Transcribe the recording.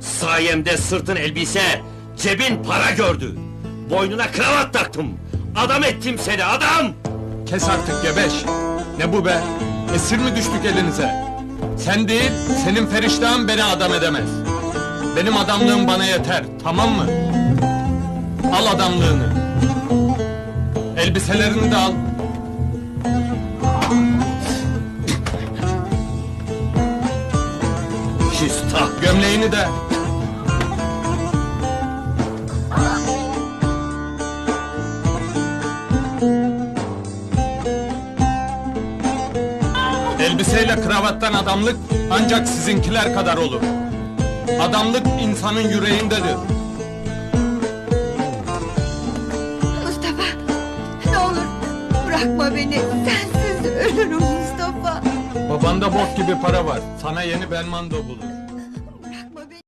Sayemde sırtın elbise, cebin para gördü. Boynuna kravat taktım. Adam ettim seni adam! Kes artık gebeş. Ne bu be? Esir mi düştük elinize? Sen değil, senin feriştahın beni adam edemez. Benim adamlığım bana yeter, tamam mı? Al adamlığını. Elbiselerini de al. Küstah! Gömleğini de. Elbiseyle kravattan adamlık ancak sizinkiler kadar olur. Adamlık insanın yüreğindedir. Mustafa, ne olur bırakma beni. Sensiz ölürüm. Babanda bok gibi para var. Sana yeni Belmando bulur.